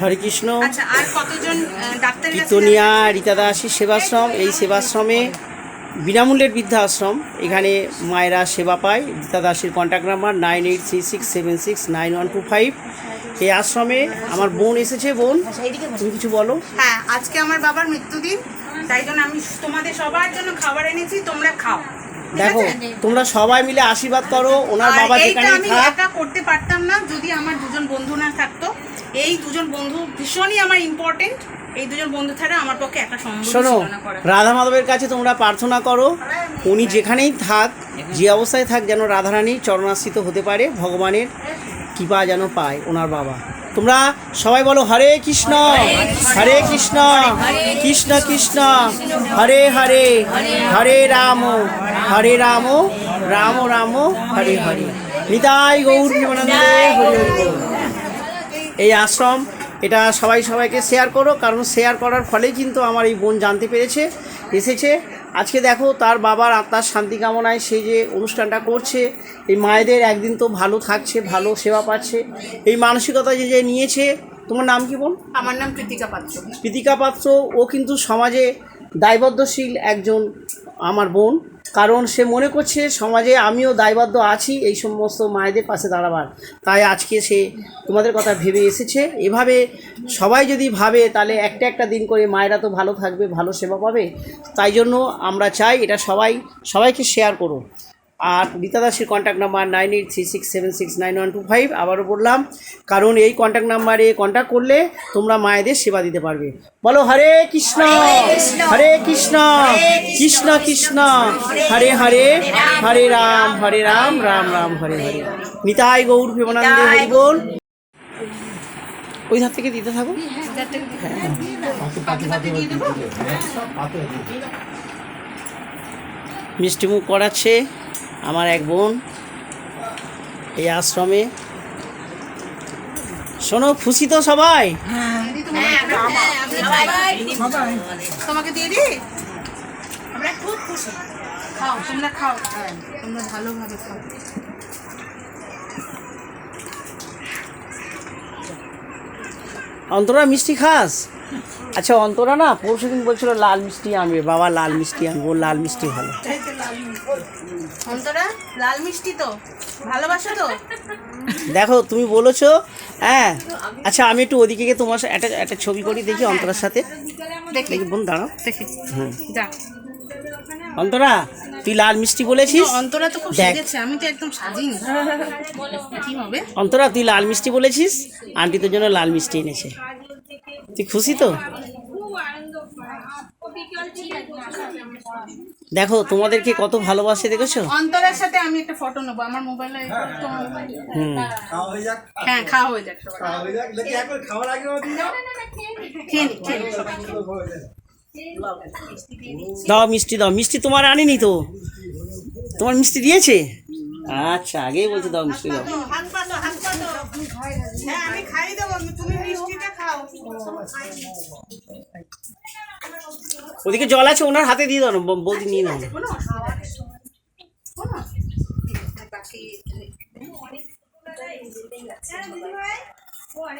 হরে কৃষ্ণ। আচ্ছা আর কতজন আহ, কীর্তনিয়া রীতা দাসী সেবাশ্রম এই সেবাশ্রমে বিনামূল্যের বৃদ্ধাশ্রম। এখানে মায়েরা সেবা পায়। রীতা দাসীর contact number nine eight three six seven six nine one two five এই আশ্রমে আমার বোন এসেছে বোন। তুমি কিছু বলো। হ্যাঁ আজকে আমার বাবার মৃত্যুদিন। তাই জন্য আমি তোমাদের সবার জন্য খাবার এনেছি তোমরা খাও। দেখো তোমরা সবাই মিলে আশীর্বাদ করো। ওনার বাবা থাক। করতে পারতাম না যদি আমার দুজন বন্ধু না থাকতো। এই দুজন বন্ধু ভীষণই আমার ইম্পর্টেন্ট এই দুজন বন্ধু ছাড়া আমার পক্ষে একা সম্ভব শোনো রাধা মাধবের কাছে তোমরা প্রার্থনা করো উনি যেখানেই থাক যে অবস্থায় থাক যেন রাধারানী চরণাশ্রিত হতে পারে ভগবানের কৃপা যেন পায় ওনার বাবা। তোমরা সবাই বলো হরে কৃষ্ণ হরে কৃষ্ণ কৃষ্ণ কৃষ্ণ হরে হরে হরে রাম হরে রাম রাম রাম হরে হরে। নিতাই গৌর হরে হরে। এই আশ্রম এটা সবাই সবাইকে শেয়ার করো কারণ শেয়ার করার ফলেই কিন্তু আমার এই বোন জানতে পেরেছে এসেছে। আজকে দেখো তার বাবার আত্মার শান্তি কামনায় সে যে অনুষ্ঠানটা করছে এই মায়েদের একদিন তো ভালো থাকছে ভালো সেবা পাচ্ছে। এই মানসিকতা যে যে নিয়েছে তোমার নাম কি বোন? আমার নাম কৃতিকা পাত্র। প্রীতিকা পাত্র ও কিন্তু সমাজে দায়বদ্ধশীল একজন আমার বোন। কারণ সে মনে করছে সমাজে আমিও দায়বদ্ধ আছি, এই সমস্ত মায়েদের পাশে দাঁড়াবার। তাই আজকে সে তোমাদের কথা ভেবে এসেছে। এভাবে সবাই যদি ভাবে, তাহলে একটা একটা দিন করে মায়েরা তো ভালো থাকবে, ভালো সেবা পাবে। তাই জন্য আমরা চাই এটা সবাই, সবাইকে শেয়ার করো আর রীতা দাসের contact number nine eight three six seven six nine one two five আবারও বললাম কারণ এই কন্ট্যাক্ট নাম্বারে কন্ট্যাক্ট করলে তোমরা মায়েদের সেবা দিতে পারবে। বলো হরে কৃষ্ণ হরে কৃষ্ণ কৃষ্ণ কৃষ্ণ হরে হরে হরে রাম হরে রাম রাম রাম হরে হরে। নিতাই গৌর প্রেমানন্দে হরি বল। ওই ধার থেকে দিতে থাকো। মিষ্টিমুখ করাচ্ছে। আমার এক বোন এই আশ্রমে। শোনো খুশি তো সবাই? তোমাকে দিয়ে দিই? আমরা খুব খুশি। খাও তোমরা খাও। তোমরা ভালোভাবে খাও। অন্তরা মিষ্টি খাস? আচ্ছা অন্তরা না পরশু দিন বলছিল লাল মিষ্টি আনবে। বাবা লাল মিষ্টি আনব। লাল মিষ্টি ভালো। অন্তরা লাল মিষ্টি তো। ভালোবাসো তো? দেখো তুমি বলেছ হ্যাঁ। আচ্ছা আমি একটু ওদিকে গিয়ে তোমার একটা একটা ছবি করি দেখি অন্তরার সাথে। দেখি। বোন দাঁড়াও। দেখি। হুম। যা। অন্তরা তুই লাল মিষ্টি বলেছিস? অন্তরা তো খুব। সেজেছে আমি তো একদম সাজিনি। কি হবে? অন্তরা তুই লাল মিষ্টি বলেছিস? আন্টি তোর জন্য লাল মিষ্টি এনেছে। তুই খুশি তো? দেখো তোমাদেরকে কত ভালোবাসে দেখেছ? অন্তরার সাথে আমি একটা ফটো নেব আমার মোবাইলে তো হুম। হ্যাঁ খাওয়া হয়ে যাক। দাও। মিষ্টি দাও। মিষ্টি তোমার আনিনি তো? তোমার মিষ্টি দিয়েছে? আচ্ছা আগেই বলছে দাও মিষ্টি দাও। হাত পাতো হাত পাতো হ্যাঁ আমি খাই দেবো তুমি ওদিকে জল আছে ওনার হাতে দিয়ে দাও না নিয়ে নাও। হ্যাঁ,